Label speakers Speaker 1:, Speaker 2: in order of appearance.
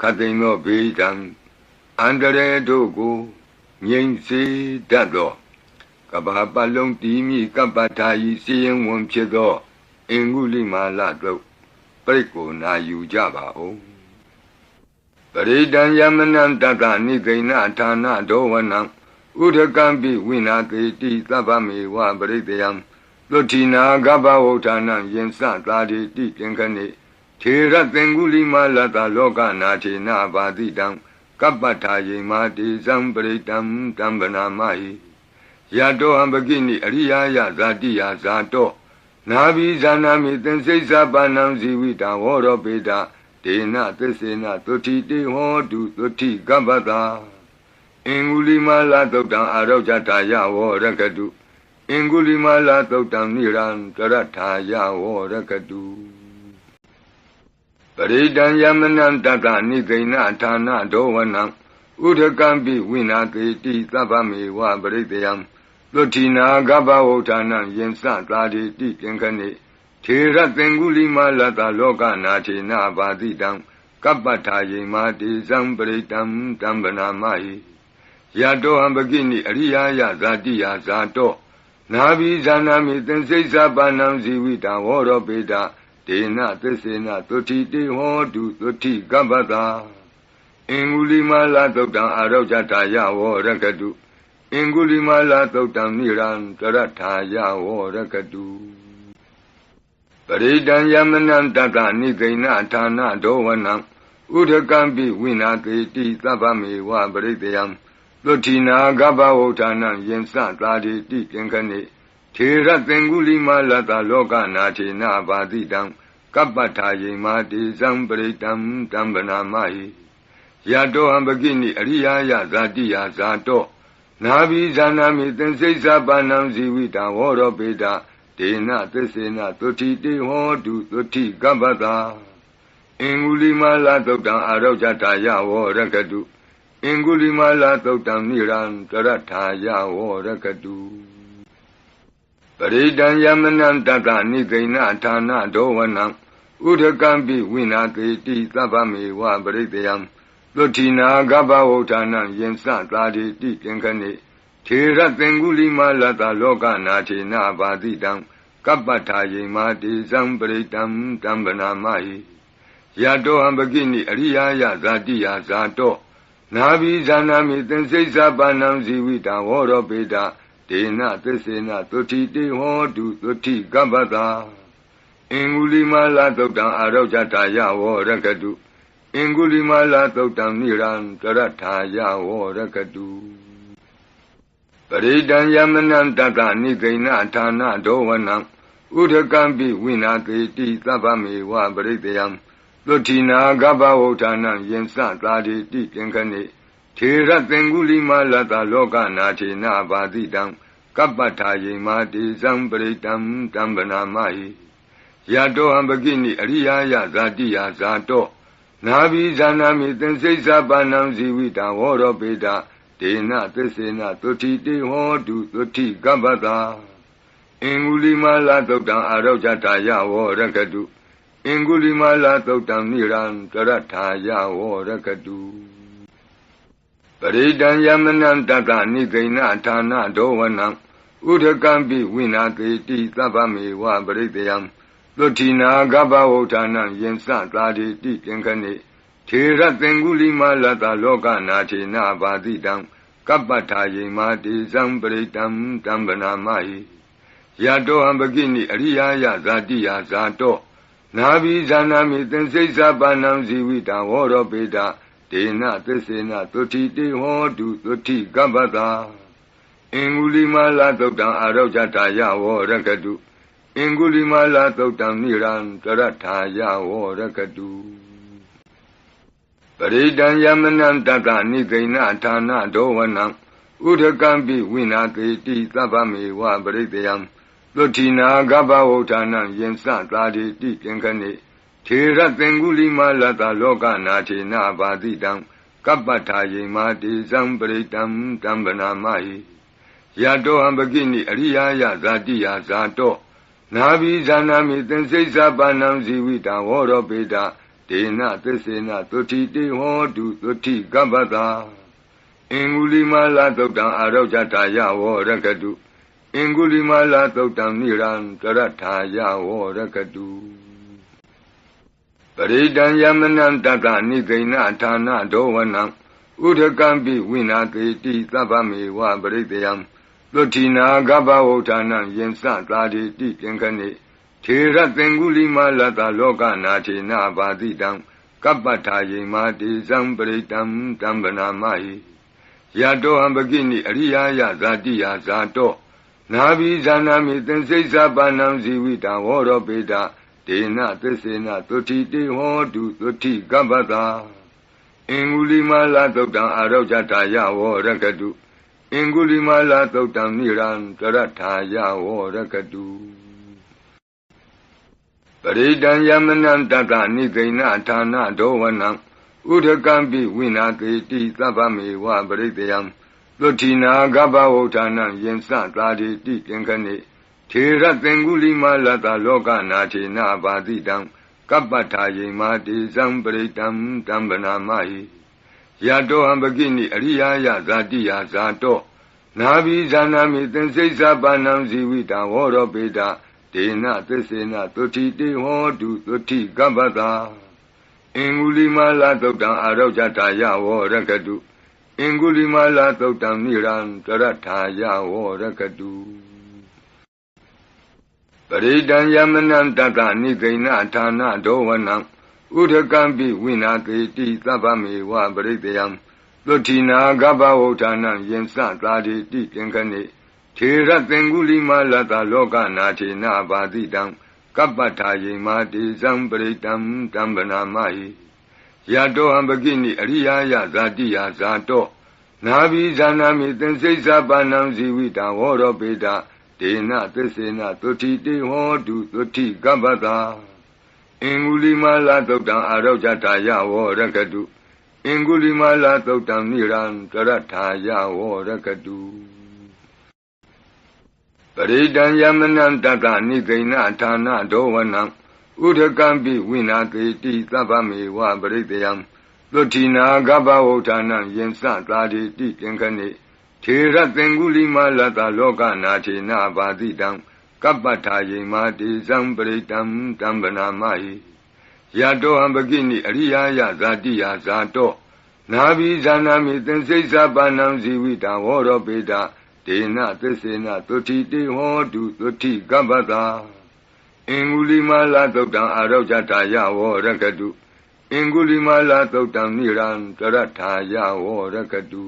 Speaker 1: ခတ်သိမ်းသောဘေးဒဏ်အန္တရာယ်တို့ကိုငြိမ်စေတတ်သောကဘာပတ်လုံးတီးမိကပ္ပထာယီစီရင်ဝန်ဖြစ်သောအင်္ဂုလိမာလတို့ပြိတ်ကိုနာယူကြပါဦးပရိဒံယမနံတတနိဂိဏဌာနဒောဝနံဥဒကံပိဝိနာကေတိသဗ္ဗမေဝပရိတယံလွတ်တိနာကပ္ပဝုဌာနံယင်စသာတိတိပင်ခဏိ ထေရသင်္ကုလိမလတလောကနာထေနဘာတိတံကပ္ပထာယေမာတိဇံပရိတံတံဗနာမဟိယတောဟံပကိနိအရိယာယဇာတိယဇာတောနာဘိဇာနာမိသင်္စိစ္ဆပါဏံဇီဝိတံဝရောပေတာဒေနသစ္စေနသုတိတေဟောတုသုတိကပ္ပတာအင်္ဂုလိမလာသုတ်တံအာရောဇတာယဝရကတုအင်္ဂုလိမလာသုတ်တံနိရံတရထာယဝရကတု ပရိဒံယမနံတတနိဂိဏဌာနဒောဝနံဥဒကံပိဝိနာကေတိသဗ္ဗမေဝပရိတယံလွတ်တိနာကပ္ပဝုဌာနံယင်စသာတိတိပင်ခဏိထေရသင်္ကုလိမလတလောကနာထေနဘာတိတံကပ္ပထာယေမာတိဇံပရိတံတံဗနာမဟိယတောဟံပကိနိအရိယာယဇာတိယဇာတောနာဘိဇာနာမိသင်္စိစ္ဆပါဏံဇီဝိတံဝရောပေတာ ဒေနသစ္စေနသုတိတေဟောတုသုတိကပ္ပတာအင်္ဂုလိမလာသုတ်တံအာရောဇတာယဝရကတုအင်္ဂုလိမလာသုတ်တံနိရံတရထာယဝရကတုပရိဒံယမနံတတနိဂိဏဌာနဒောဝနံဥဒကံပိဝိနာကေတိသဗ္ဗမေဝပရိတယံလွတ်တိနာကပ္ပဝုဌာနံယင်စသာတိတိပင်ခဏိ ထေရသင်္ကုလိမလတလောကနာထေနဘာတိတံကပ္ပထာယေမာတိဇံပရိတံတံဗနာမဟိယတောဟံပကိနိအရိယာယဇာတိယဇာတောနာဘိဇာနာမိသင်္စိစ္ဆပါဏံဇီဝိတံဝရောပေတာဒေနသစ္စေနသုတိတေဟောတုသုတိကပ္ပတာအင်္ဂုလိမလာသုတ်တံအာရောဇတာယဝရကတုအင်္ဂုလိမလာသုတ်တံနိရံတရထာယဝရကတုပ ရိဒံယမနံတတနိဂိဏဌာနဒောဝနံဥဒကံပိဝိနာကေတိသဗ္ဗမေဝပရိတယံလွတ်တိနာကပ္ပဝုဌာနံယင်စသာတိတိပင်ခဏိထေရသင်္ကုလိမလတလောကနာထေနဘာတိတံကပ္ပထာယေမာတိဇံပရိတံတံဗနာမဟိယတောဟံပကိနိအရိယာယဇာတိယဇာတောနာဘိဇာနာမိသင်္စိစ္ဆပါဏံဇီဝိတံဝရောပေတာ ဒေနသစ္စေနသုတိတေဟောတုသုတိကပ္ပတာအင်္ဂုလိမလာသုတ်တံအာရောဇတာယဝရကတုအင်္ဂုလိမလာသုတ်တံနိရံတရထာယဝရကတုပရိဒံယမနံတတနိဂိဏဌာနဒောဝနံဥဒကံပိဝိနာကေတိသဗ္ဗမေဝပရိတယံလွတ်တိနာကပ္ပဝုဌာနံယင်စသာတိတိပင်ခဏိ ထေရသင်္ကုလိမလတလောကနာထေနဘာတိတံကပ္ပထာယေမာတိဇံပရိတံတံဗနာမဟိယတောဟံပကိနိအရိယာယဇာတိယဇာတောနာဘိဇာနာမိသင်္စိစ္ဆပါဏံဇီဝိတံဝရောပေတာဒေနသစ္စေနသုတိတေဟောတုသုတိကပ္ပတာအင်္ဂုလိမလာသုတ်တံအာရောဇတာယဝရကတုအင်္ဂုလိမလာသုတ်တံနိရံတရထာယဝရကတုပ ရိဒံယမနံတတနိဂိဏဌာနဒောဝနံဥဒကံပိဝိနာကေတိသဗ္ဗမေဝပရိတယံလွတ်တိနာကပ္ပဝုဌာနံယင်စသာတိတိပင်ခဏိထေရသင်္ကုလိမလတလောကနာထေနဘာတိတံကပ္ပထာယေမာတိဇံပရိတံတံဗနာမဟိယတောဟံပကိနိအရိယာယဇာတိယဇာတောနာဘိဇာနာမိသင်္စိစ္ဆပါဏံဇီဝိတံဝရောပေတာဒေ နသစ္စေနသုတိတေဟောတုသုတိကပ္ပတာအင်္ဂုလိမလာသုတ်တံအာရောဇတာယဝရကတုအင်္ဂုလိမလာသုတ်တံနိရံတရထာယဝရကတုပရိဒံယမနံတတနိဂိဏဌာနဒောဝနံဥဒကံပိဝိနာကေတိသဗ္ဗမေဝပရိတယံလွတ်တိနာကပ္ပဝုဌာနံယင်စသာတိတိပင်ခဏိ ထေရသင်္ကုလိမလတလောကနာထေနဘာတိတံကပ္ပထာယေမာတိဇံပရိတံတံဗနာမဟိယတောဟံပကိနိအရိယာယဇာတိယဇာတောနာဘိဇာနာမိသင်္စိစ္ဆပါဏံဇီဝိတံဝရောပေတာဒေနသစ္စေနသုတိတေဟောတုသုတိကပ္ပတာအင်္ဂုလိမလာသုတ်တံအာရောဇတာယဝရကတုအင်္ဂုလိမလာသုတ်တံနိရံတရထာယဝရကတု ပရိဒံယမနံတတနိဂိဏဌာနဒောဝနံဥဒကံပိဝိနာတိတိသဗ္ဗမေဝပရိတယံသုတိနာကပ္ပဝဋ္ဌာနံယင်စသာတိတိသင်္ခနေထေရသင်္ကုလိမလတလောကနာထေနဘာတိတံကပ္ပထာယေမာတိဇံပရိတံတံဗနာမဟိယတောဟံပကိနိအရိယာယဇာတိယဇာတောနာဘိဇာနာမိသင်္စိစ္ဆပါဏံဇီဝိတံဝရောပေတ ဒေနသစ္စေနသုတိတေဟောတုသုတိကပ္ပတာအင်္ဂုလိမလာသုတ်တံအာရောဇတာယဝရကတုအင်္ဂုလိမလာသုတ်တံနိရံတရထာယဝရကတုပရိဒံယမနံတတနိသိဏဌာနဒောဝနံဥဒကံပိဝိနာကေတိသဗ္ဗမေဝပရိတယံသုတိနာကပ္ပဝဋ္ဌာနံယင်စသာတိတိသင်္ခနေ ထေရသင်္ကုလိမလတလောကနာထေနဘာတိတံကပ္ပထာယေမာတိဇံပရိတံတံဗနာမဟိယတောဟံပကိနိအရိယာယဇာတိယဇာတောနာဘိဇာနာမိသင်္စိစ္ဆပါဏံဇီဝိတံဝရောပေတဒေနသစ္စေနသုတိတေဟောတုသုတိကပ္ပတာအင်္ဂုလိမလာသုတ်တံအာရောဇတာယဝရကတုအင်္ဂုလိမလာသုတ်တံနိရံတရထာယဝရကတုပ ရိဒံယမနံတတနိသိဏဌာနဒောဝနံဥဒကံပိဝိနာကေတိသဗ္ဗမေဝပရိတယံသုတိနာကပ္ပဝဋ္ဌာနံယင်စသာတိတိသင်္ခနေထေရသင်္ကုလိမလတလောကနာထေနဘာတိတံကပ္ပထာယေမာတိဇံပရိတံတံဗနာမဟိယတောဟံပကိနိအရိယာယဇာတိယဇာတောနာဘိဇာနာမိသင်္စိစ္ဆပါဏံဇီဝိတံဝရောပေတ ဒေနသစ္စေနသုတိတေဟောတုသုတိကပ္ပတာအင်္ဂုလိမလာသုတ်တံအာရောဇတာယဝရကတုအင်္ဂုလိမလာသုတ်တံနိရံတရထာယဝရကတုပရိဒံယမနံတတနိသိဏဌာနဒောဝနံဥဒကံပိဝိနာကေတိသဗ္ဗမေဝပရိတယံသုတိနာကပ္ပဝဋ္ဌာနံယင်စသာတိတိသင်္ခနေ ထေရသင်္ကုလိမလတလောကနာထေနဘာတိတံကပ္ပထာယေမာတိဇံပရိတံတံဗနာမဟိယတောဟံပကိနိအရိယာယဇာတိယဇာတောနာဘိဇာနာမိသင်္စိစ္ဆပါဏံဇီဝိတံဝရောပေတဒေနသစ္စေနသုတိတေဟောတုသုတိကပ္ပတာအင်္ဂုလိမလာသုတ်တံအာရောဇတာယဝရကတုအင်္ဂုလိမလာသုတ်တံနိရံတရထာယဝရကတု